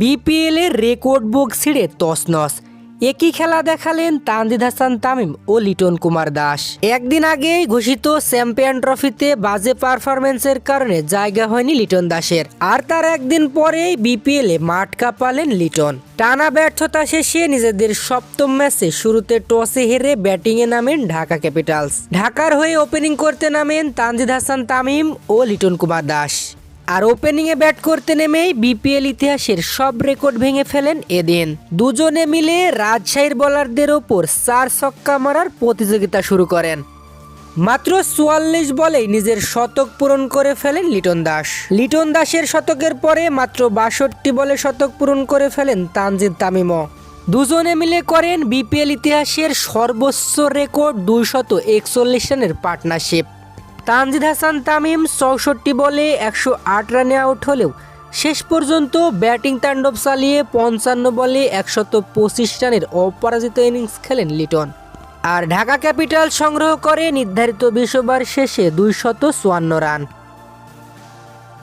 BPL এর record বুক ছিঁড়ে তসনস একই খেলা দেখালেন তানজিদ হাসান তামিম ও লিটন কুমার দাস। একদিন আগেই ঘোষিত চ্যাম্পিয়ন ট্রফিতে বাজে পারফরমেন্সের কারণে জায়গা হয়নি লিটন দাসের। আর তার একদিন পরেই বিপিএল মাঠ কাঁপালেন লিটন। টানা ব্যর্থতা শেষে নিজেদের সপ্তম ম্যাচে শুরুতে টসে হেরে ব্যাটিংয়ে নামেন ঢাকা ক্যাপিটালস। ঢাকার হয়ে ওপেনিং করতে নামেন তানজিদ হাসান তামিম ও লিটন কুমার দাস। আর ওপেনিংয়ে ব্যাট করতে নেমেই বিপিএল ইতিহাসের সব রেকর্ড ভেঙে ফেলেন এদিন। দুজনে মিলে রাজশাহীর বোলারদের ওপর চার ছক্কা মারার প্রতিযোগিতা শুরু করেন। মাত্র চুয়াল্লিশ বলেই নিজের শতক পূরণ করে ফেলেন লিটন দাস। লিটন দাসের শতকের পরে মাত্র বাষট্টি বলে শতক পূরণ করে ফেলেন তানজিদ তামিমও। দুজনে মিলে করেন বিপিএল ইতিহাসের সর্বোচ্চ রেকর্ড দুইশত একচল্লিশ রানের পার্টনারশিপ। তানজিদ হাসান তামিম চৌষট্টি বলে একশো আট রানে আউট হলেও শেষ পর্যন্ত ব্যাটিং তাণ্ডব চালিয়ে পঞ্চান্ন বলে একশত পঁচিশ রানের অপরাজিত ইনিংস খেলেন লিটন। আর ঢাকা ক্যাপিটাল সংগ্রহ করে নির্ধারিত বিশ ওভার শেষে দুইশত চুয়ান্ন রান।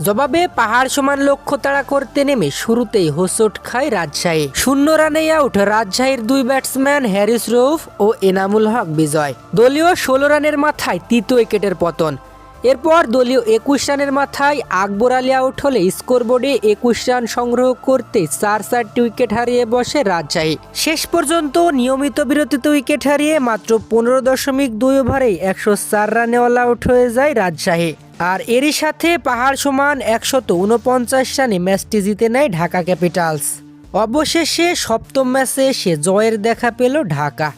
জবাবে পাহাড় সমান লক্ষ্য তাড়া করতে নেমে শুরুতেই হোসট খায় রাজশাহী। শূন্য রানে আউট, রাজশাহীর দুই ব্যাটসম্যান হ্যারিস রৌফ ও এনামুল হক বিজয়। দলীয় ষোলো রানের মাথায় তৃতীয় উইকেটের পতন। এরপর দলীয় একুশ রানের মাথায় আকবর আলী আউট হলে স্কোরবোর্ডে একুশ রান সংগ্রহ করতে চার চারটি উইকেট হারিয়ে বসে রাজশাহী। শেষ পর্যন্ত নিয়মিত বিরতিতে উইকেট হারিয়ে মাত্র পনেরো দশমিক দুই ওভারেই একশো চার রানে অল আউট হয়ে যায় রাজশাহী। আর এরই সাথে পাহাড় সমান একশত উনপঞ্চাশ রানে ম্যাচটি জিতে নেয় ঢাকা ক্যাপিটালস। অবশেষে সপ্তম ম্যাচে এসে জয়ের দেখা পেল ঢাকা।